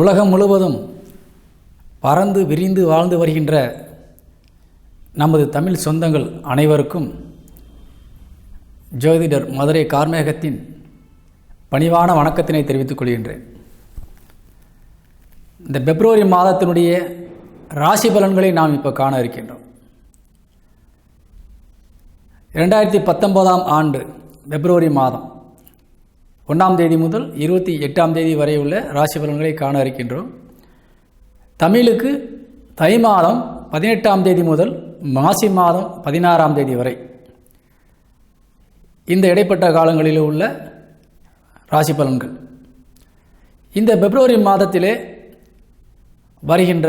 உலகம் முழுவதும் பறந்து விரிந்து வாழ்ந்து வருகின்ற நமது தமிழ் சொந்தங்கள் அனைவருக்கும் ஜோதிடர் மதுரை கார்மேகத்தின் பணிவான வணக்கத்தினை தெரிவித்துக் கொள்கின்றேன். இந்த பிப்ரவரி மாதத்தினுடைய ராசி பலன்களை நாம் இப்போ காண இருக்கின்றோம். இரண்டாயிரத்தி பத்தொம்போதாம் ஆண்டு பிப்ரவரி மாதம். ஒன்றாம் தேதி முதல் இருபத்தி எட்டாம் தேதி வரை உள்ள ராசி பலன்களை காண இருக்கின்றோம். தமிழுக்கு தை மாதம் பதினெட்டாம் தேதி முதல் மாசி மாதம் பதினாறாம் தேதி வரை. இந்த இடைப்பட்ட காலங்களில் உள்ள ராசி பலன்கள். இந்த பிப்ரவரி மாதத்திலே வருகின்ற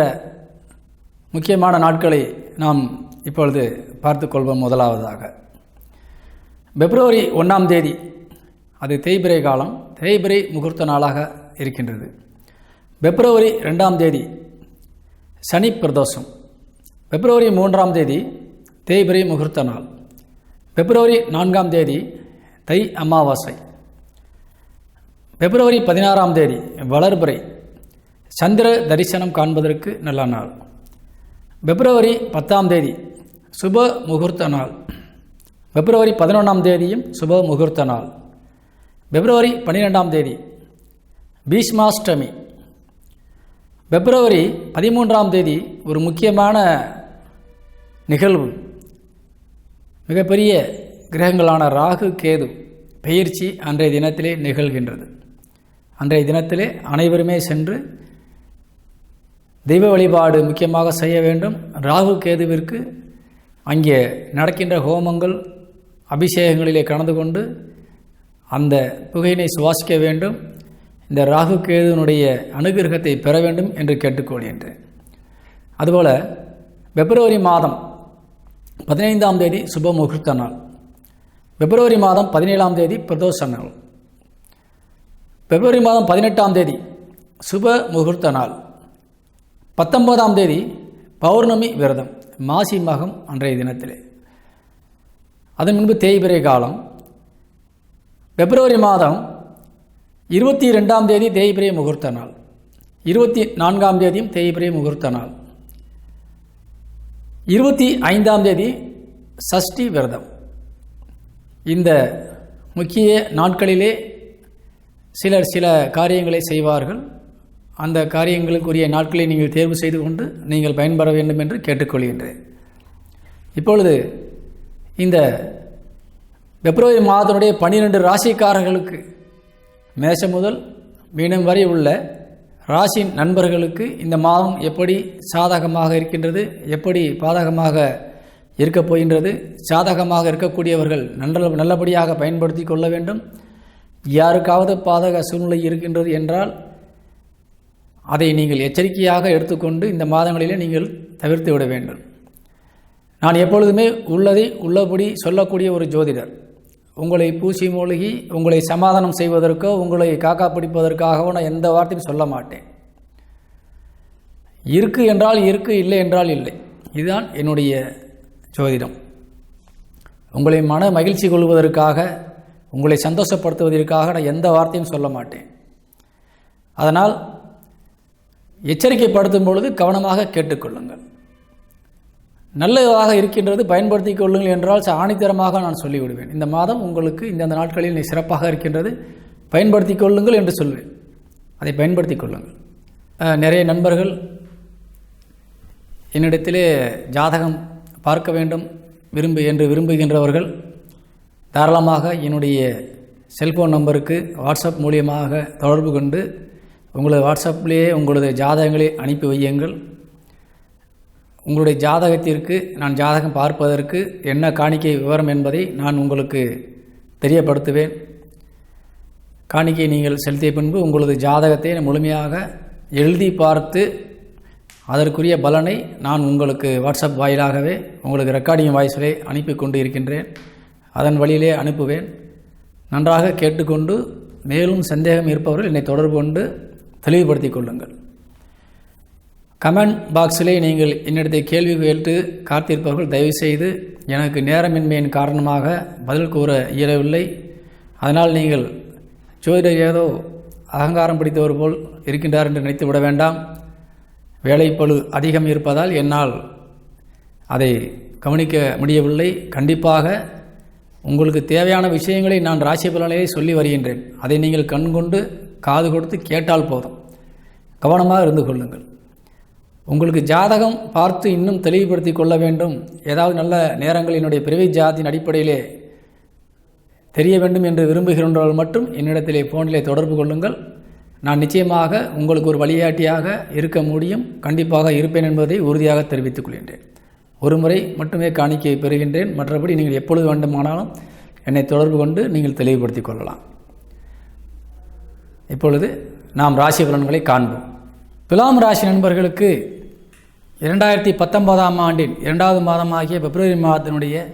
முக்கியமான நாட்களை நாம் இப்பொழுது பார்த்துக்கொள்வோம் முதலாவதாக. பிப்ரவரி ஒன்றாம் தேதி அது தேய்பிரை காலம் தேய்பிரை முகூர்த்த நாளாக இருக்கின்றது. பிப்ரவரி ரெண்டாம் தேதி சனி பிரதோஷம். பிப்ரவரி மூன்றாம் தேதி தேய்பிரை முகூர்த்த நாள். பிப்ரவரி நான்காம் தேதி தை அமாவாசை. பிப்ரவரி பதினாறாம் தேதி வளர்பிறை. சந்திர தரிசனம் காண்பதற்கு நல்ல நாள். பிப்ரவரி பத்தாம் தேதி சுப முகூர்த்த நாள். பிப்ரவரி பதினொன்றாம் தேதியும் சுப முகூர்த்த நாள். பிப்ரவரி பன்னிரெண்டாம் தேதி பீஷ்மாஷ்டமி. பிப்ரவரி பதிமூன்றாம் தேதி ஒரு முக்கியமான நிகழ்வு. மிகப்பெரிய கிரகங்களான ராகு கேது பெயர்ச்சி அன்றைய தினத்திலே நிகழ்கின்றது. அன்றைய தினத்திலே அனைவருமே சென்று தெய்வ வழிபாடு முக்கியமாக செய்ய வேண்டும். ராகு கேதுவிற்கு அங்கே நடக்கின்ற ஹோமங்கள் அபிஷேகங்களிலே கலந்து கொண்டு அந்த புகையினை சுவாசிக்க வேண்டும். இந்த ராகு கேதுனுடைய அனுகிரகத்தை பெற வேண்டும் என்று கேட்டுக்கொள்கின்றேன் அதுபோல் பிப்ரவரி மாதம் பதினைந்தாம் தேதி சுப முகூர்த்த நாள். பிப்ரவரி மாதம் பதினேழாம் தேதி பிரதோஷ நாள். பிப்ரவரி மாதம் பதினெட்டாம் தேதி சுப முகூர்த்த நாள். பத்தொன்பதாம் தேதி பௌர்ணமி விரதம் மாசி மகம் அன்றைய தினத்திலே. அதன் முன்பு தேய்பிரை காலம் பிப்ரவரி மாதம் இருபத்தி ரெண்டாம் தேதி தேய்பிரை முகூர்த்த நாள். இருபத்தி நான்காம் தேதியும் தேய்பிரை முகூர்த்த நாள். இருபத்தி ஐந்தாம் தேதி சஷ்டி விரதம். இந்த முக்கிய நாட்களிலே சிலர் சில காரியங்களை செய்வார்கள். அந்த காரியங்களுக்குரிய நாட்களை நீங்கள் தேர்வு செய்து கொண்டு நீங்கள் பயன்பெற வேண்டும் என்று கேட்டுக்கொள்கின்றேன். இப்பொழுது இந்த பிப்ரவரி மாதத்தினுடைய பன்னிரெண்டு ராசிக்காரர்களுக்கு மேஷம் முதல் மீனம் வரை உள்ள ராசி நண்பர்களுக்கு இந்த மாதம் எப்படி சாதகமாக இருக்கின்றது எப்படி பாதகமாக இருக்கப் போகின்றது சாதகமாக இருக்கக்கூடியவர்கள் நல்ல நல்லபடியாக பயன்படுத்தி கொள்ள வேண்டும். யாருக்காவது பாதக சூழ்நிலை இருக்கின்றது என்றால் அதை நீங்கள் எச்சரிக்கையாக எடுத்துக்கொண்டு இந்த மாதங்களிலே நீங்கள் தவிர்த்து விட வேண்டும். நான் எப்பொழுதுமே உள்ளதை உள்ளபடி சொல்லக்கூடிய ஒரு ஜோதிடர். உங்களை பூசி மூழ்கி உங்களை சமாதானம் செய்வதற்கோ உங்களை காக்கா பிடிப்பதற்காகவோ நான் எந்த வார்த்தையும் சொல்ல மாட்டேன். இருக்கு என்றால் இருக்கு இல்லை என்றால் இல்லை. இதுதான் என்னுடைய ஜோதிடம். உங்களை மன மகிழ்ச்சி கொள்வதற்காக உங்களை சந்தோஷப்படுத்துவதற்காக நான் எந்த வார்த்தையும் சொல்ல மாட்டேன். அதனால் எச்சரிக்கைப்படுத்தும் பொழுது கவனமாக கேட்டுக்கொள்ளுங்கள். நல்லதாக இருக்கின்றது பயன்படுத்தி கொள்ளுங்கள் என்றால் ஆணித்தரமாக நான் சொல்லிவிடுவேன். இந்த மாதம் உங்களுக்கு இந்தந்த நாட்களில் சிறப்பாக இருக்கின்றது பயன்படுத்தி கொள்ளுங்கள் என்று சொல்வேன். அதை பயன்படுத்தி கொள்ளுங்கள். நிறைய நண்பர்கள் என்னிடத்திலே ஜாதகம் பார்க்க வேண்டும் விரும்பு என்று விரும்புகின்றவர்கள் தாராளமாக என்னுடைய செல்ஃபோன் நம்பருக்கு வாட்ஸ்அப் மூலியமாக தொடர்பு கொண்டு உங்களது வாட்ஸ்அப்லேயே உங்களது ஜாதகங்களை அனுப்பி வையுங்கள். உங்களுடைய ஜாதகத்திற்கு நான் ஜாதகம் பார்ப்பதற்கு என்ன காணிக்கை விவரம் என்பதை நான் உங்களுக்கு தெரியப்படுத்துவேன். காணிக்கை நீங்கள் செலுத்திய பின்பு உங்களது ஜாதகத்தை முழுமையாக எழுதி பார்த்து அதற்குரிய பலனை நான் உங்களுக்கு வாட்ஸ்அப் வாயிலாகவே உங்களுக்கு ரெக்கார்டிங் வாய்ஸிலே அனுப்பி கொண்டு இருக்கின்றேன். அதன் வழியிலே அனுப்புவேன். நன்றாக கேட்டுக்கொண்டு மேலும் சந்தேகம் இருப்பவர்கள் என்னை தொடர்பு கொண்டு தெளிவுபடுத்திக் கொள்ளுங்கள். கமெண்ட் பாக்ஸிலே நீங்கள் என்னிடத்தை கேள்வி கேட்டு காத்திருப்பவர்கள் தயவுசெய்து எனக்கு நேரமின்மையின் காரணமாக பதில் கூற இயலவில்லை. அதனால் நீங்கள் ஜோதிடர் ஏதோ அகங்காரம் பிடித்தவர் போல் இருக்கின்றார் என்று நினைத்து விட வேண்டாம். வேலைப்பழு அதிகம் இருப்பதால் என்னால் அதை கவனிக்க முடியவில்லை. கண்டிப்பாக உங்களுக்கு தேவையான விஷயங்களை நான் ராசி பலனையே சொல்லி வருகின்றேன். அதை நீங்கள் கண் கொண்டு காது கொடுத்து கேட்டால் போதும். கவனமாக இருந்து கொள்ளுங்கள். உங்களுக்கு ஜாதகம் பார்த்து இன்னும் தெளிவுபடுத்தி கொள்ள வேண்டும். ஏதாவது நல்ல நேரங்கள் என்னுடைய பிறவி ஜாதியின் அடிப்படையிலே தெரிய வேண்டும் என்று விரும்புகின்றவர்கள் மட்டும் என்னிடத்திலே ஃபோனிலே தொடர்பு கொள்ளுங்கள். நான் நிச்சயமாக உங்களுக்கு ஒரு வழிகாட்டியாக இருக்க முடியும். கண்டிப்பாக இருப்பேன் என்பதை உறுதியாக தெரிவித்துக் கொள்கின்றேன். ஒரு முறை மட்டுமே காணிக்கை பெறுகின்றேன். மற்றபடி நீங்கள் எப்பொழுது வேண்டுமானாலும் என்னை தொடர்பு கொண்டு நீங்கள் தெளிவுபடுத்திக் கொள்ளலாம். இப்பொழுது நாம் ராசி பலன்களை காண்போம். துலாம் ராசி நண்பர்களுக்கு இரண்டாயிரத்தி பத்தொன்பதாம் ஆண்டின் இரண்டாவது மாதமாகிய பிப்ரவரி மாதத்தினுடைய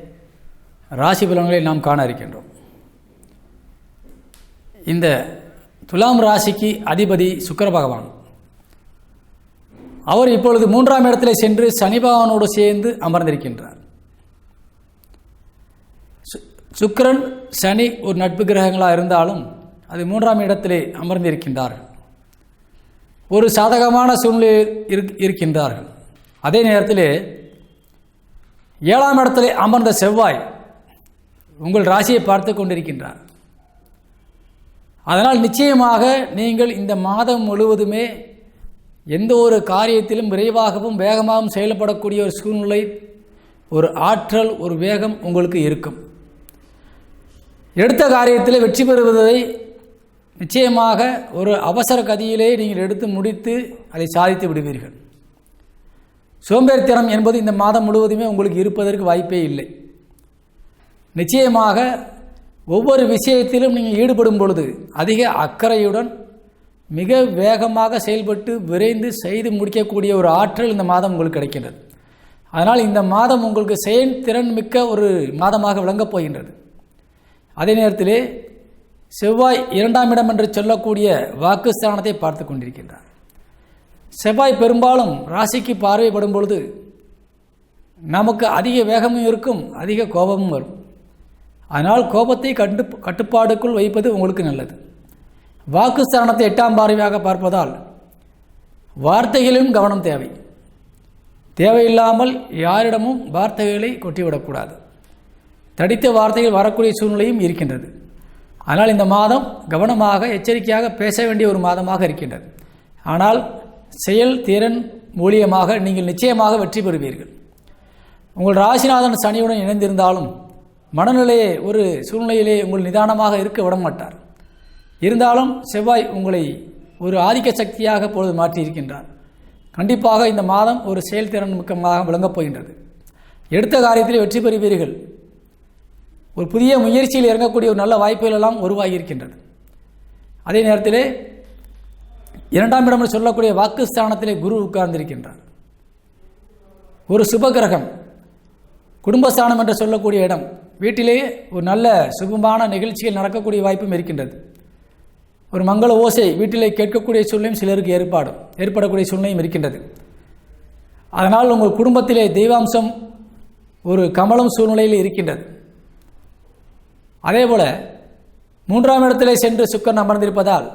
ராசி பலன்களை நாம் காண இருக்கின்றோம். இந்த துலாம் ராசிக்கு அதிபதி சுக்கர பகவான். அவர் இப்பொழுது மூன்றாம் இடத்தில் சென்று சனி பகவானோடு சேர்ந்து அமர்ந்திருக்கின்றார். சு- சனி ஒரு நட்பு கிரகங்களாக இருந்தாலும் அது மூன்றாம் இடத்திலே அமர்ந்திருக்கின்றார்கள். ஒரு சாதகமான சூழ்நிலையில் இருக்- இருக்கின்றார்கள். அதே நேரத்தில் ஏழாம் இடத்திலே அமர்ந்த செவ்வாய் உங்கள் ராசியை பார்த்து கொண்டிருக்கின்றார். அதனால் நிச்சயமாக நீங்கள் இந்த மாதம் முழுவதுமே எந்த ஒரு காரியத்திலும் விரைவாகவும் வேகமாகவும் செயல்படக்கூடிய ஒரு சூழ்நிலை ஒரு ஆற்றல் ஒரு வேகம் உங்களுக்கு இருக்கும். எடுத்த காரியத்தில் வெற்றி பெறுவதை நிச்சயமாக ஒரு அவசர கதியிலே நீங்கள் எடுத்து முடித்து அதை சாதித்து விடுவீர்கள். சோம்பேறித்தனம் என்பது இந்த மாதம் முழுவதுமே உங்களுக்கு இருப்பதற்கு வாய்ப்பே இல்லை. நிச்சயமாக ஒவ்வொரு விஷயத்திலும் நீங்கள் ஈடுபடும் பொழுது அதிக அக்கறையுடன் மிக வேகமாக செயல்பட்டு விரைந்து செய்து முடிக்கக்கூடிய ஒரு ஆற்றல் இந்த மாதம் உங்களுக்கு கிடைக்கின்றது. அதனால் இந்த மாதம் உங்களுக்கு செயல்திறன் மிக்க ஒரு மாதமாக விளங்கப் போகின்றது. அதே நேரத்திலே செவ்வாய் இரண்டாம் இடம் என்று சொல்லக்கூடிய வாக்குஸ்தானத்தை பார்த்து கொண்டிருக்கின்றார். செவ்வாய் பெரும்பாலும் ராசிக்கு பார்வைப்படும் பொழுது நமக்கு அதிக வேகமும் இருக்கும் அதிக கோபமும் வரும். அதனால் கோபத்தை கட்டு கட்டுப்பாடுக்குள் வைப்பது உங்களுக்கு நல்லது. வாக்குஸ்தானத்தை எட்டாம் பார்வையாக பார்ப்பதால் வார்த்தைகளிலும் கவனம் தேவை. தேவையில்லாமல் யாரிடமும் வார்த்தைகளை கொட்டிவிடக்கூடாது. தடித்த வார்த்தைகள் வரக்கூடிய சூழ்நிலையும் இருக்கின்றது. ஆனால் இந்த மாதம் கவனமாக எச்சரிக்கையாக பேச வேண்டிய ஒரு மாதமாக இருக்கின்றது. ஆனால் செயல் திறன் மூலியமாக நீங்கள் நிச்சயமாக வெற்றி பெறுவீர்கள். உங்கள் ராசிநாதன் சனியுடன் இணைந்திருந்தாலும் மனநிலையே ஒரு சூழ்நிலையிலே உங்கள் நிதானமாக இருக்க விட மாட்டார் இருந்தாலும் செவ்வாய் உங்களை ஒரு ஆதிக்க சக்தியாக பொழுது மாற்றியிருக்கின்றார். கண்டிப்பாக இந்த மாதம் ஒரு செயல்திறன் மிக்கமாக விளங்கப் போகின்றது. எடுத்த காரியத்தில் வெற்றி பெறுவீர்கள். ஒரு புதிய முயற்சியில் இறங்கக்கூடிய ஒரு நல்ல வாய்ப்புகள் எல்லாம் உருவாகியிருக்கின்றது. அதே நேரத்திலே இரண்டாம் இடம் என்று சொல்லக்கூடிய வாக்குஸ்தானத்திலே குரு உட்கார்ந்திருக்கின்றார். ஒரு சுபகிரகம் குடும்பஸ்தானம் என்று சொல்லக்கூடிய இடம். வீட்டிலேயே ஒரு நல்ல சுகமான நிகழ்ச்சிகள் நடக்கக்கூடிய வாய்ப்பும் இருக்கின்றது. ஒரு மங்கள ஓசை வீட்டிலே கேட்கக்கூடிய சூழ்நிலையும் சிலருக்கு ஏற்பாடும் ஏற்படக்கூடிய சூழ்நிலையும் இருக்கின்றது. அதனால் உங்கள் குடும்பத்திலே தெய்வாம்சம் ஒரு கமலம் சூழ்நிலையில் இருக்கின்றது. அதேபோல மூன்றாம் இடத்திலே சென்று சுக்கரன் அமர்ந்திருப்பதால்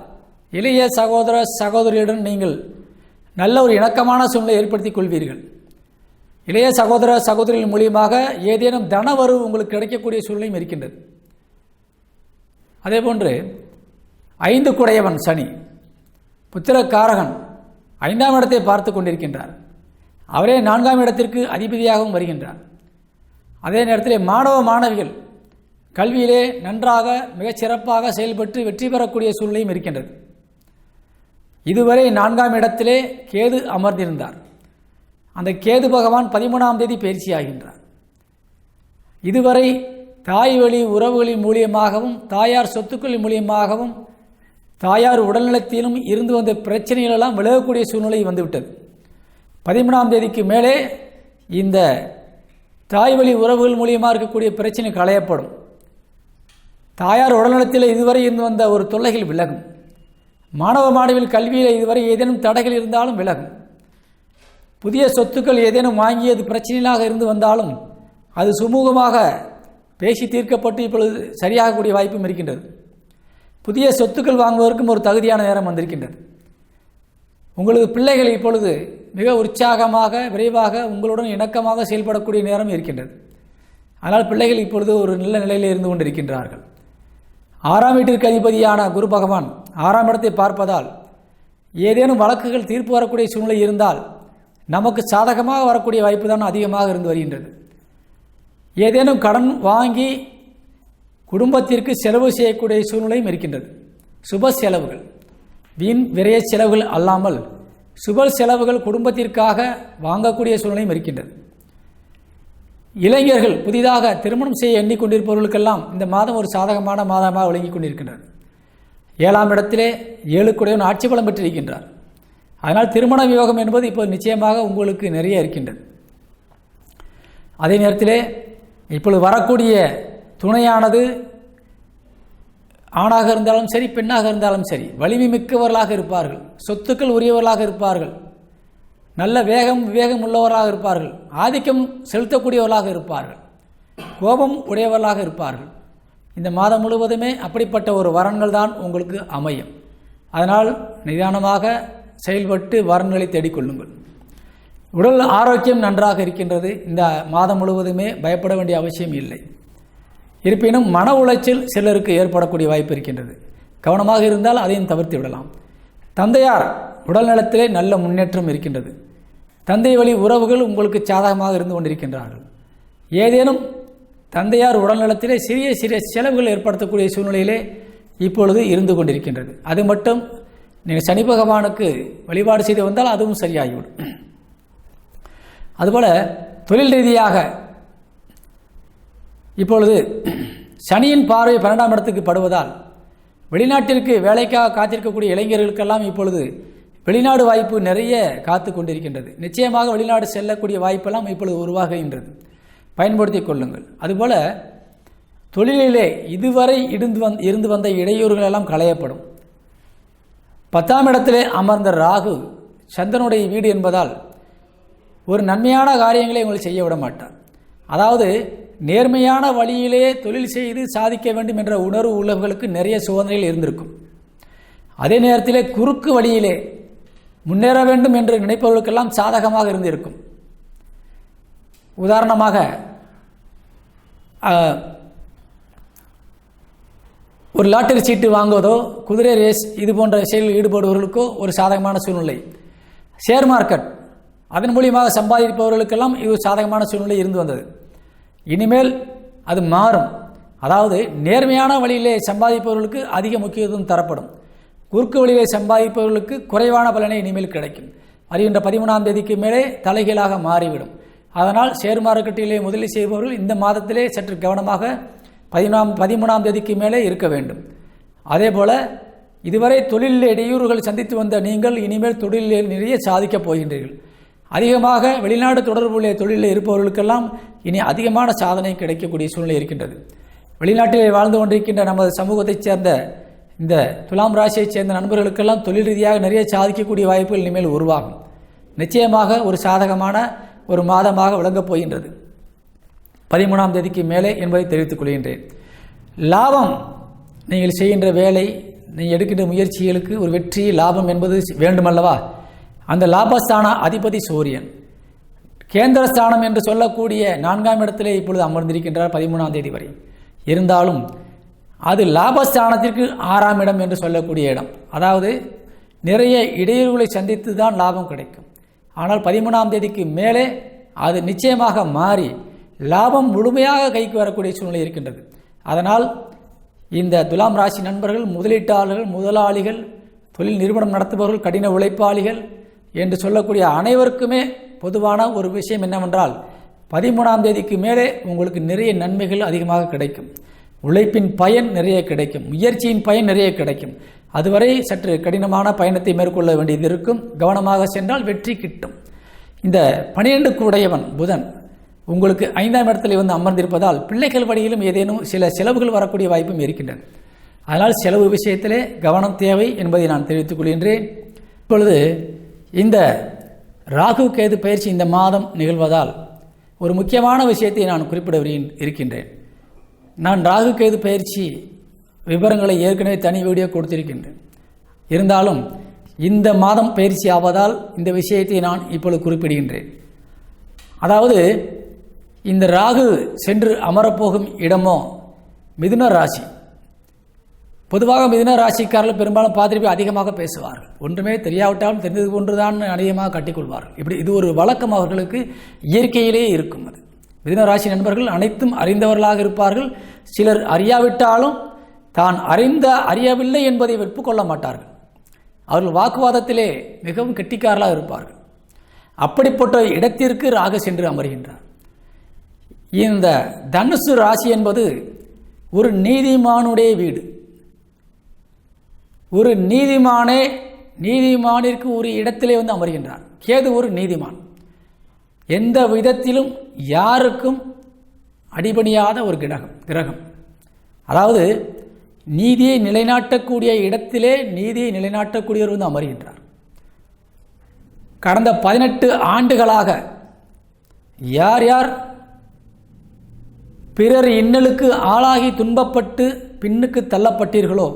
இளைய சகோதர சகோதரியுடன் நீங்கள் நல்ல ஒரு இணக்கமான சூழ்நிலை ஏற்படுத்திக் கொள்வீர்கள். இளைய சகோதர சகோதரிகள் மூலியமாக ஏதேனும் தனவரவு உங்களுக்கு கிடைக்கக்கூடிய சூழ்நிலையும் இருக்கின்றது. அதேபோன்று ஐந்து குடையவன் சனி புத்திரக்காரகன் ஐந்தாம் இடத்தை பார்த்து கொண்டிருக்கின்றார். அவரே நான்காம் இடத்திற்கு அதிபதியாகவும் வருகின்றார். அதே நேரத்தில் மாணவ மாணவிகள் கல்வியிலே நன்றாக மிகச் சிறப்பாக செயல்பட்டு வெற்றி பெறக்கூடிய சூழ்நிலையும் இருக்கின்றது. இதுவரை நான்காம் இடத்திலே கேது அமர்ந்திருந்தார். அந்த கேது பகவான் பதிமூணாம் தேதி பயிற்சியாகின்றார் இதுவரை தாய் வழி உறவுகளின் மூலியமாகவும் தாயார் சொத்துக்களின் மூலியமாகவும் தாயார் உடல்நலத்திலும் இருந்து வந்த பிரச்சனைகளெல்லாம் விலகக்கூடிய சூழ்நிலை வந்துவிட்டது. பதிமூணாம் தேதிக்கு மேலே இந்த தாய் வழி உறவுகள் மூலியமாக இருக்கக்கூடிய பிரச்சனை களையப்படும். தாயார் உடல்நலத்தில் இதுவரை இருந்து வந்த ஒரு தொல்லைகள் விலகும். மாணவ மாணவியில் கல்வியில் இதுவரை ஏதேனும் தடைகள் இருந்தாலும் விலகும் புதிய சொத்துக்கள் ஏதேனும் வாங்கியது பிரச்சனையாக இருந்து வந்தாலும் அது சுமூகமாக பேசி தீர்க்கப்பட்டு இப்பொழுது சரியாகக்கூடிய வாய்ப்பும் இருக்கின்றது. புதிய சொத்துக்கள் வாங்குவதற்கும் ஒரு தகுதியான நேரம் வந்திருக்கின்றது. உங்களது பிள்ளைகள் இப்பொழுது மிக உற்சாகமாக விரைவாக உங்களுடன் இணக்கமாக செயல்படக்கூடிய நேரம் இருக்கின்றது. ஆனால் பிள்ளைகள் இப்பொழுது ஒரு நல்ல நிலையில் இருந்து கொண்டிருக்கின்றார்கள். ஆறாம் வீட்டிற்கு அதிபதியான குரு பகவான் ஆறாம் இடத்தை பார்ப்பதால் ஏதேனும் வழக்குகள் தீர்ப்பு வரக்கூடிய சூழ்நிலை இருந்தால் நமக்கு சாதகமாக வரக்கூடிய வாய்ப்பு தான் அதிகமாக இருந்து வருகின்றது. ஏதேனும் கடன் வாங்கி குடும்பத்திற்கு செலவு செய்யக்கூடிய சூழ்நிலையும் இருக்கின்றது. சுப செலவுகள். வீண் விரைய செலவுகள் அல்லாமல் சுப செலவுகள் குடும்பத்திற்காக வாங்கக்கூடிய சூழ்நிலையும் இருக்கின்றது. இளைஞர்கள் புதிதாக திருமணம் செய்ய எண்ணிக்கொண்டிருப்பவர்களுக்கெல்லாம் இந்த மாதம் ஒரு சாதகமான மாதமாக விளங்கி கொண்டிருக்கின்றது. ஏழாம் இடத்திலே ஏழுக்குடையவன் ஆட்சி பலம் பெற்றிருக்கின்றார். அதனால் திருமண யோகம் என்பது இப்போது நிச்சயமாக உங்களுக்கு நிறைய இருக்கின்றது. அதே நேரத்திலே இப்பொழுது வரக்கூடிய துணையானது ஆணாக இருந்தாலும் சரி பெண்ணாக இருந்தாலும் சரி வலிமை மிக்கவர்களாக இருப்பார்கள் சொத்துக்கள் உரியவர்களாக இருப்பார்கள் நல்ல வேகம் விவேகம் உள்ளவராக இருப்பார்கள். ஆதிக்கம் செலுத்தக்கூடியவர்களாக இருப்பார்கள். கோபம் உடையவர்களாக இருப்பார்கள். இந்த மாதம் முழுவதுமே அப்படிப்பட்ட ஒரு வரன்கள் தான் உங்களுக்கு அமையும். அதனால் நிதானமாக செயல்பட்டு வரன்களை தேடிக்கொள்ளுங்கள். உடல் ஆரோக்கியம் நன்றாக இருக்கின்றது. இந்த மாதம் முழுவதுமே பயப்பட வேண்டிய அவசியம் இல்லை. இருப்பினும் மன உளைச்சல் சிலருக்கு ஏற்படக்கூடிய வாய்ப்பு இருக்கின்றது. கவனமாக இருந்தால் அதையும் தவிர்த்து விடலாம். தந்தையார் உடல் நலத்திலே நல்ல முன்னேற்றம் இருக்கின்றது. தந்தை வழி உறவுகள் உங்களுக்கு சாதகமாக இருந்து கொண்டிருக்கின்றார்கள். ஏதேனும் தந்தையார் உடல்நலத்திலே சிறிய சிறிய செலவுகள் ஏற்படுத்தக்கூடிய சூழ்நிலையிலே இப்பொழுது இருந்து கொண்டிருக்கின்றது. அது மட்டும் நீங்கள் சனி பகவானுக்கு வழிபாடு செய்து வந்தால் அதுவும் சரியாகிவிடும். அதுபோல் தொழில் ரீதியாக இப்பொழுது சனியின் பார்வை பன்னெண்டாம் இடத்துக்கு படுவதால் வெளிநாட்டிற்கு வேலைக்காக காத்திருக்கக்கூடிய இளைஞர்களுக்கெல்லாம் இப்பொழுது வெளிநாடு வாய்ப்பு நிறைய காத்து கொண்டிருக்கின்றது. நிச்சயமாக வெளிநாடு செல்லக்கூடிய வாய்ப்பெல்லாம் இப்பொழுது உருவாகுகின்றது. பயன்படுத்தி கொள்ளுங்கள். அதுபோல் தொழிலிலே இதுவரை இருந்து வந் இருந்து வந்த இடையூறுகள் எல்லாம் களையப்படும். பத்தாம் இடத்திலே அமர்ந்த ராகு சந்திரனுடைய வீடு என்பதால் ஒரு நன்மையான காரியங்களை உங்களை செய்ய விட மாட்டார். அதாவது நேர்மையான வழியிலே தொழில் செய்து சாதிக்க வேண்டும் என்ற உணர்வு உள்ளவர்களுக்கு நிறைய சோதனைகள் இருந்திருக்கும். அதே நேரத்திலே குறுக்கு வழியிலே முன்னேற வேண்டும் என்று நினைப்பவர்களுக்கெல்லாம் சாதகமாக இருந்திருக்கும். உதாரணமாக ஒரு லாட்டரி சீட்டு வாங்குவதோ குதிரை ரேஸ் இது போன்ற செயலில் ஈடுபடுபவர்களுக்கோ ஒரு சாதகமான சூழ்நிலை. ஷேர் மார்க்கெட் அதன் மூலியமாக சம்பாதிப்பவர்களுக்கெல்லாம் இது ஒரு சாதகமான சூழ்நிலை இருந்து வந்தது. இனிமேல் அது மாறும். அதாவது நேர்மையான வழியிலே சம்பாதிப்பவர்களுக்கு அதிக முக்கியத்துவம் தரப்படும். குறுக்கு வழியிலே சம்பாதிப்பவர்களுக்கு குறைவான பலனை இனிமேல் கிடைக்கும். வருகின்ற பதிமூணாம் தேதிக்கு மேலே தலைகீழாக மாறிவிடும். அதனால் ஷேர் மார்க்கெட்டிலே முதலீடு செய்பவர்கள் இந்த மாதத்திலே சற்று கவனமாக பதினாம் பதிமூணாம் தேதிக்கு மேலே இருக்க வேண்டும். அதேபோல இதுவரை தொழிலில் இடையூறுகள் சந்தித்து வந்த நீங்கள் இனிமேல் தொழிலில் நிறைய சாதிக்கப் போகின்றீர்கள். அதிகமாக வெளிநாடு தொடர்புடைய தொழிலில் இருப்பவர்களுக்கெல்லாம் இனி அதிகமான சாதனை கிடைக்கக்கூடிய சூழ்நிலை இருக்கின்றது. வெளிநாட்டிலே வாழ்ந்து கொண்டிருக்கின்ற நமது சமூகத்தைச் சேர்ந்த இந்த துலாம் ராசியைச் சேர்ந்த நண்பர்களுக்கெல்லாம் தொழில் ரீதியாக நிறைய சாதிக்கக்கூடிய வாய்ப்புகள் இனிமேல் உருவாகும். நிச்சயமாக ஒரு சாதகமான ஒரு மாதமாக விளங்கப் போகின்றது. பதிமூணாம் தேதிக்கு மேலே என்பதை தெரிவித்துக் கொள்கின்றேன். லாபம் நீங்கள் செய்கின்ற வேலை நீங்கள் எடுக்கின்ற முயற்சிகளுக்கு ஒரு வெற்றி லாபம் என்பது வேண்டுமல்லவா? அந்த லாபஸ்தான அதிபதி சூரியன். கேந்திரஸ்தானம் என்று சொல்லக்கூடிய நான்காம் இடத்திலே இப்பொழுது அமர்ந்திருக்கின்றார் பதிமூணாம் தேதி வரை. இருந்தாலும் அது லாபஸ்தானத்திற்கு ஆறாம் இடம் என்று சொல்லக்கூடிய இடம். அதாவது நிறைய இடையூறுகளை சந்தித்து தான் லாபம் கிடைக்கும். ஆனால் பதிமூணாம் தேதிக்கு மேலே அது நிச்சயமாக மாறி லாபம் முழுமையாக கைக்கு வரக்கூடிய சூழ்நிலை இருக்கின்றது. அதனால் இந்த துலாம் ராசி நண்பர்கள் முதலீட்டாளர்கள் முதலாளிகள் தொழில் நிறுவனம் நடத்துபவர்கள் கடின உழைப்பாளிகள் என்று சொல்லக்கூடிய அனைவருக்குமே பொதுவான ஒரு விஷயம் என்னவென்றால் பதிமூணாம் தேதிக்கு மேலே உங்களுக்கு நிறைய நன்மைகள் அதிகமாக கிடைக்கும். உழைப்பின் பயன் நிறைய கிடைக்கும். முயற்சியின் பயன் நிறைய கிடைக்கும். அதுவரை சற்று கடினமான பயணத்தை மேற்கொள்ள வேண்டியது இருக்கும். கவனமாக சென்றால் வெற்றி கிட்டும். இந்த பனிரெண்டுக்கு உடையவன் புதன். உங்களுக்கு ஐந்தாம் இடத்துல வந்து அமர்ந்திருப்பதால் பிள்ளைகள் வழியிலும் ஏதேனும் சில செலவுகள் வரக்கூடிய வாய்ப்பும் இருக்கின்றன. அதனால் செலவு விஷயத்திலே கவனம் தேவை என்பதை நான் தெரிவித்துக் கொள்கின்றேன். இப்பொழுது இந்த ராகு கேது பயிற்சி இந்த மாதம் நிகழ்வதால் ஒரு முக்கியமான விஷயத்தை நான் குறிப்பிட இருக்கின்றேன். நான் ராகு கேது பயிற்சி விவரங்களை ஏற்கனவே தனி வீடியோ கொடுத்திருக்கின்றேன். இருந்தாலும் இந்த மாதம் பயிற்சி ஆவதால் இந்த விஷயத்தை நான் இப்பொழுது குறிப்பிடுகின்றேன். அதாவது இந்த ராகு சென்று அமரப்போகும் இடமோ மிதுன ராசி. பொதுவாக மிதுன ராசிக்காரர்கள் பெரும்பாலும் பார்த்துட்டு அதிகமாக பேசுவார்கள். ஒன்றுமே தெரியாவிட்டாலும் தெரிந்தது போன்றுதான் அதிகமாக கட்டிக்கொள்வார்கள். இப்படி இது ஒரு வழக்கம் அவர்களுக்கு இயற்கையிலேயே இருக்கும் அது. மிதுனராசி நண்பர்கள் அனைத்தும் அறிந்தவர்களாக இருப்பார்கள். சிலர் அறியாவிட்டாலும் தான் அறிந்த அறியவில்லை என்பதை ஒப்புக்கொள்ள மாட்டார்கள். அவர்கள் வாக்குவாதத்திலே மிகவும் கெட்டிக்காரலாக இருப்பார்கள். அப்படிப்பட்ட இடத்திற்கு ராக சென்று அமர்கின்றார். இந்த தனுசு ராசி என்பது ஒரு நீதிமானுடைய வீடு. ஒரு நீதிமானே நீதிமானிற்கு ஒரு இடத்திலே வந்து அமர்கின்றார். கேது ஒரு நீதிமான். எந்த விதத்திலும் யாருக்கும் அடிபணியாத ஒரு கிரகம் கிரகம். அதாவது நீதியை நிலைநாட்டக்கூடிய இடத்திலே நீதியை நிலைநாட்டக்கூடியவர் வந்து அமர்கின்றார். கடந்த பதினெட்டு ஆண்டுகளாக யார் யார் பிறர் இன்னலுக்கு ஆளாகி துன்பப்பட்டு பின்னுக்கு தள்ளப்பட்டீர்களோ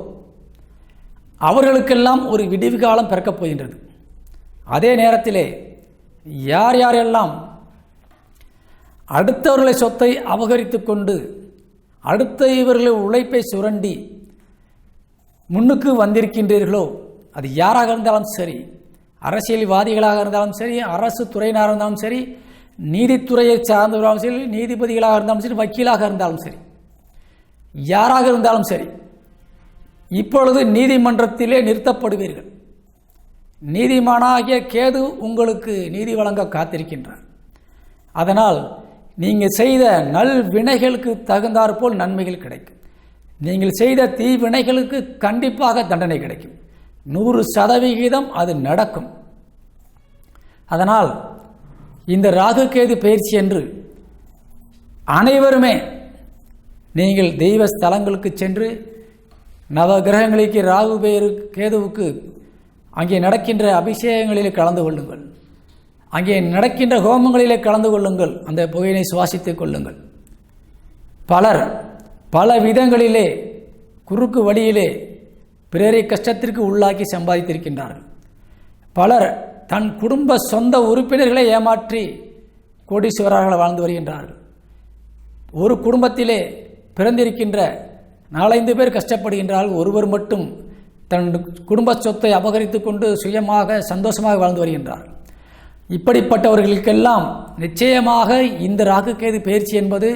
அவர்களுக்கெல்லாம் ஒரு விடிவு காலம் பிறக்கப் போகின்றது. அதே நேரத்திலே யார் யாரெல்லாம் அடுத்தவர்களை சொத்தை அபகரித்து கொண்டு அடுத்த இவர்களை உழைப்பை சுரண்டி முன்னுக்கு வந்திருக்கின்றீர்களோ அது யாராக இருந்தாலும் சரி அரசியல்வாதிகளாக இருந்தாலும் சரி அரசு துறையினராக இருந்தாலும் சரி நீதித்துறையை சார்ந்தவராலும் சரி நீதிபதிகளாக இருந்தாலும் சரி வக்கீலாக இருந்தாலும் சரி யாராக இருந்தாலும் சரி இப்பொழுது நீதிமன்றத்திலே நிறுத்தப்படுவீர்கள். நீதிமானாகிய கேது உங்களுக்கு நீதி வழங்க காத்திருக்கின்றார். அதனால் நீங்கள் செய்த நல் வினைகளுக்கு தகுந்தாற்போல் நன்மைகள் கிடைக்கும். நீங்கள் செய்த தீவினைகளுக்கு கண்டிப்பாக தண்டனை கிடைக்கும். நூறு சதவிகிதம் அது நடக்கும். அதனால் இந்த ராகு கேது பயிற்சி என்று அனைவருமே நீங்கள் தெய்வ ஸ்தலங்களுக்கு சென்று நவ கிரகங்களுக்கு ராகு பெயரு கேதுவுக்கு அங்கே நடக்கின்ற அபிஷேகங்களிலே கலந்து கொள்ளுங்கள். அங்கே நடக்கின்ற ஹோமங்களிலே கலந்து கொள்ளுங்கள். அந்த புகையினை சுவாசித்துக் கொள்ளுங்கள். பலர் பல விதங்களிலே குறுக்கு வழியிலே பிறரை கஷ்டத்திற்கு உள்ளாக்கி சம்பாதித்திருக்கின்றார்கள். பலர் தன் குடும்ப சொந்த உறுப்பினர்களை ஏமாற்றி கோடீஸ்வரர்கள் வாழ்ந்து வருகின்றார்கள். ஒரு குடும்பத்திலே பிறந்திருக்கின்ற நாலைந்து பேர் கஷ்டப்படுகின்றார்கள். ஒருவர் மட்டும் தன் குடும்ப சொத்தை அபகரித்து கொண்டு சுயமாக சந்தோஷமாக வாழ்ந்து வருகின்றார். இப்படிப்பட்டவர்களுக்கெல்லாம் நிச்சயமாக இந்த ராகுகேது பயிற்சி என்பது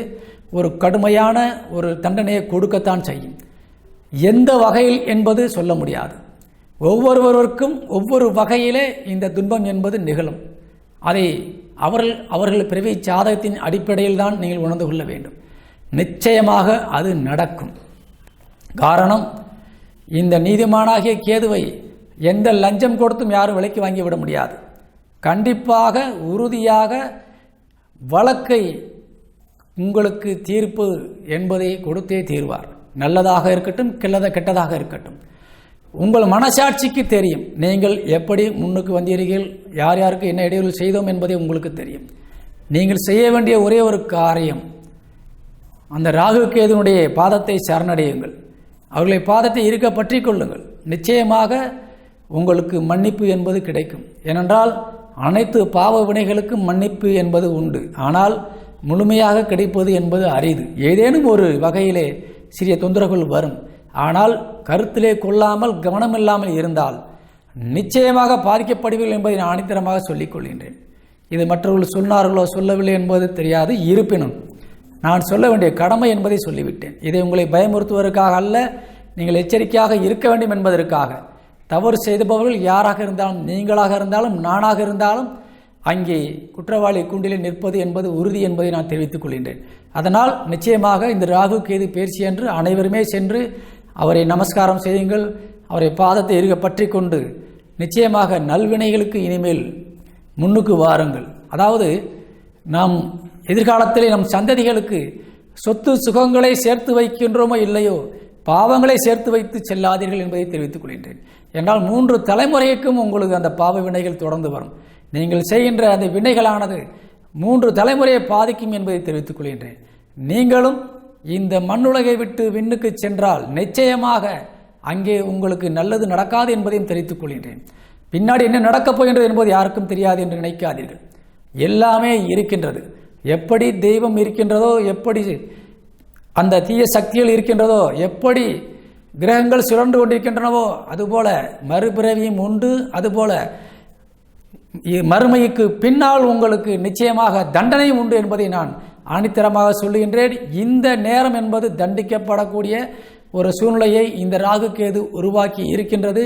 ஒரு கடுமையான ஒரு தண்டனையை கொடுக்கத்தான் செய்யும். எந்த வகையில் என்பது சொல்ல முடியாது. ஒவ்வொருவருக்கும் ஒவ்வொரு வகையிலே இந்த துன்பம் என்பது நிகழும். அதை அவர்கள் அவர்கள் பிறவி ஜாதகத்தின் அடிப்படையில் தான் நீங்கள் உணர்ந்து கொள்ள வேண்டும். நிச்சயமாக அது நடக்கும். காரணம் இந்த நீதிமானாகிய கேதுவை எந்த லஞ்சம் கொடுத்தும் யாரும் விலைக்கு வாங்கிவிட முடியாது. கண்டிப்பாக உறுதியாக வழக்கை உங்களுக்கு தீர்ப்பு என்பதை கொடுத்தே தீர்வார். நல்லதாக இருக்கட்டும் கில்லத கெட்டதாக இருக்கட்டும். உங்கள் மனசாட்சிக்கு தெரியும். நீங்கள் எப்படி முன்னுக்கு வந்தீர்கள் யார் யாருக்கு என்ன இடையூறு செய்தோம் என்பதை உங்களுக்கு தெரியும். நீங்கள் செய்ய வேண்டிய ஒரே ஒரு காரியம் அந்த ராகு கேதுனுடைய பாதத்தை சரணடையுங்கள். அவர்களை பாதத்தை இருக்க பற்றி கொள்ளுங்கள். நிச்சயமாக உங்களுக்கு மன்னிப்பு என்பது கிடைக்கும். ஏனென்றால் அனைத்து பாவ வினைகளுக்கும் மன்னிப்பு என்பது உண்டு. ஆனால் முழுமையாக கிடைப்பது என்பது அரிது. ஏதேனும் ஒரு வகையிலே சிறிய தொந்தரவுகள் வரும். ஆனால் கருத்திலே கொள்ளாமல் கவனமில்லாமல் இருந்தால் நிச்சயமாக பாதிக்கப்படுவீர்கள் என்பதை நான் அனைத்தரமாக சொல்லிக் கொள்கின்றேன் இது மற்றவர்கள் சொன்னார்களோ சொல்லவில்லை என்பது தெரியாது. இருப்பினும் நான் சொல்ல வேண்டிய கடமை என்பதை சொல்லிவிட்டேன். இதை உங்களை பயமுறுத்துவதற்காக அல்ல நீங்கள் எச்சரிக்கையாக இருக்க வேண்டும் என்பதற்காக. தவறு செய்தபவர்கள் யாராக இருந்தாலும் நீங்களாக இருந்தாலும் நானாக இருந்தாலும் அங்கே குற்றவாளி கூண்டிலே நிற்பது என்பது உறுதி என்பதை நான் தெரிவித்துக் கொள்கின்றேன். அதனால் நிச்சயமாக இந்த ராகு கேது பயிற்சி என்று அனைவருமே சென்று அவரை நமஸ்காரம் செய்யுங்கள். அவரை பாதத்தை இருக பற்றி கொண்டு நிச்சயமாக நல்வினைகளுக்கு இனிமேல் முன்னுக்கு வாருங்கள். அதாவது நாம் எதிர்காலத்தில் நம் சந்ததிகளுக்கு சொத்து சுகங்களை சேர்த்து வைக்கின்றோமோ இல்லையோ பாவங்களை சேர்த்து வைத்து செல்லாதீர்கள் என்பதை தெரிவித்துக் கொள்கின்றேன். என்றால் மூன்று தலைமுறைக்கும் உங்களுக்கு அந்த பாவ வினைகள் தொடர்ந்து வரும். நீங்கள் செய்கின்ற அந்த வினைகளானது மூன்று தலைமுறையை பாதிக்கும் என்பதை தெரிவித்துக் கொள்கின்றேன். நீங்களும் இந்த மண்ணுலகை விட்டு விண்ணுக்கு சென்றால் நிச்சயமாக அங்கே உங்களுக்கு நல்லது நடக்காது என்பதையும் தெரிவித்துக் கொள்கின்றேன். பின்னாடி என்ன நடக்கப் போகின்றது என்பது யாருக்கும் தெரியாது என்று நினைக்காதீர்கள். எல்லாமே இருக்கின்றது. எப்படி தெய்வம் இருக்கின்றதோ எப்படி அந்த தீய சக்திகள் இருக்கின்றதோ எப்படி கிரகங்கள் சுழன்று கொண்டிருக்கின்றனவோ அதுபோல மறுபிறவியும் உண்டு. அதுபோல மறுமைக்கு பின்னால் உங்களுக்கு நிச்சயமாக தண்டனையும் உண்டு என்பதை நான் ஆணித்தரமாக சொல்லுகின்றேன். இந்த நேரம் என்பது தண்டிக்கப்படக்கூடிய ஒரு சூழ்நிலையை இந்த ராகு கேது உருவாக்கி இருக்கின்றது.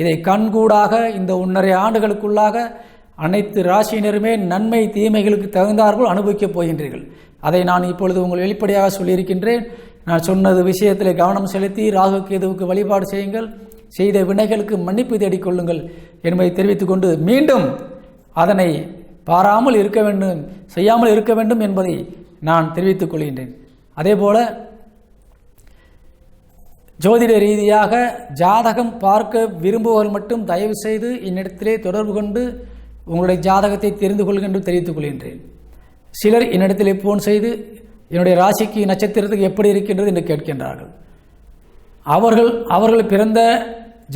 இதை கண்கூடாக இந்த ஒன்றரை ஆண்டுகளுக்குள்ளாக அனைத்து ராசியினருமே நன்மை தீமைகளுக்கு தகுந்தார்கள் அனுபவிக்கப் போகின்றீர்கள். அதை நான் இப்பொழுது உங்கள் வெளிப்படையாக சொல்லியிருக்கின்றேன். நான் சொன்னது விஷயத்தில் கவனம் செலுத்தி ராகு கேதுவுக்கு வழிபாடு செய்யுங்கள். செய்த வினைகளுக்கு மன்னிப்பு தேடிக் கொள்ளுங்கள் என்பதை தெரிவித்துக் கொண்டு மீண்டும் அதனை பாராமல் இருக்க வேண்டும் செய்யாமல் இருக்க வேண்டும் என்பதை நான் தெரிவித்துக் கொள்கின்றேன். அதேபோல ஜோதிட ரீதியாக ஜாதகம் பார்க்க விரும்புவர்கள் மட்டும் தயவு செய்து என்னிடத்திலே தொடர்பு கொண்டு உங்களுடைய ஜாதகத்தை தெரிந்து கொள்கின்ற தெரிவித்துக் கொள்கின்றேன். சிலர் என்னிடத்திலே போன் செய்து என்னுடைய ராசிக்கு நட்சத்திரத்துக்கு எப்படி இருக்கின்றது? என்று கேட்கின்றார்கள். அவர்கள் அவர்கள் பிறந்த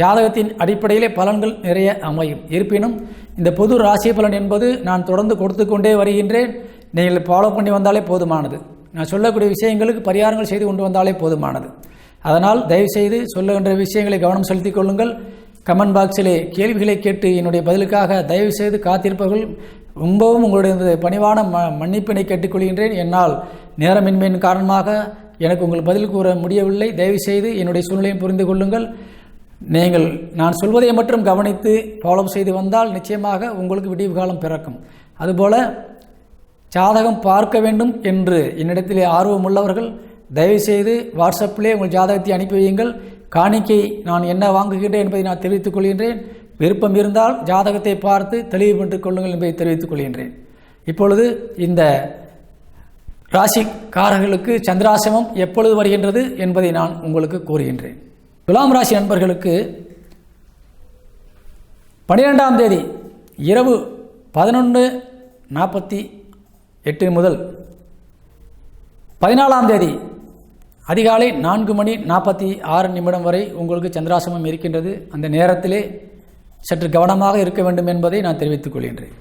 ஜாதகத்தின் அடிப்படையிலே பலன்கள் நிறைய அமையும். இருப்பினும் இந்த பொது ராசி பலன் என்பது நான் தொடர்ந்து கொடுத்து கொண்டே வருகின்றேன். நீங்கள் ஃபாலோ பண்ணி வந்தாலே போதுமானது. நான் சொல்லக்கூடிய விஷயங்களுக்கு பரிகாரங்கள் செய்து கொண்டு வந்தாலே போதுமானது. அதனால் தயவுசெய்து சொல்லுகின்ற விஷயங்களை கவனம் செலுத்திக் கொள்ளுங்கள். கமெண்ட் பாக்ஸிலே கேள்விகளை கேட்டு என்னுடைய பதிலுக்காக தயவு செய்து காத்திருப்பவர்கள் ரொம்பவும் உங்களுடைய பணிவான ம மன்னிப்பினை கேட்டுக்கொள்கின்றேன். என்னால் நேரமின்மையின் காரணமாக எனக்கு உங்கள் பதில் கூற முடியவில்லை. தயவு செய்து என்னுடைய சூழ்நிலையும் புரிந்து கொள்ளுங்கள். நீங்கள் நான் சொல்வதை மட்டும் கவனித்து ஃபாலோ செய்து வந்தால் நிச்சயமாக உங்களுக்கு விடிவு காலம் பிறக்கும். அதுபோல ஜாதகம் பார்க்க வேண்டும் என்று என்னிடத்திலே ஆர்வம் உள்ளவர்கள் தயவுசெய்து வாட்ஸ்அப்பிலே உங்கள் ஜாதகத்தை அனுப்பி வையுங்கள். காணிக்கை நான் என்ன வாங்குகின்றேன் என்பதை நான் தெரிவித்துக் கொள்கின்றேன். விருப்பம் இருந்தால் ஜாதகத்தை பார்த்து தெளிவு பெற்றுக் கொள்ளுங்கள் என்பதை தெரிவித்துக் கொள்கின்றேன். இப்பொழுது இந்த ராசிக்காரர்களுக்கு சந்திராசிரமம் எப்பொழுது வருகின்றது என்பதை நான் உங்களுக்கு கூறுகின்றேன். துலாம் ராசி நண்பர்களுக்கு பன்னிரெண்டாம் தேதி இரவு பதினொன்று நாற்பத்தி எட்டு முதல் பதினாலாம் தேதி அதிகாலை நான்கு மணி நாற்பத்தி ஆறு நிமிடம் வரை உங்களுக்கு சந்திராசிரமம் இருக்கின்றது. அந்த நேரத்திலே சற்று கவனமாக இருக்க வேண்டும் என்பதை நான் தெரிவித்துக் கொள்கின்றேன்.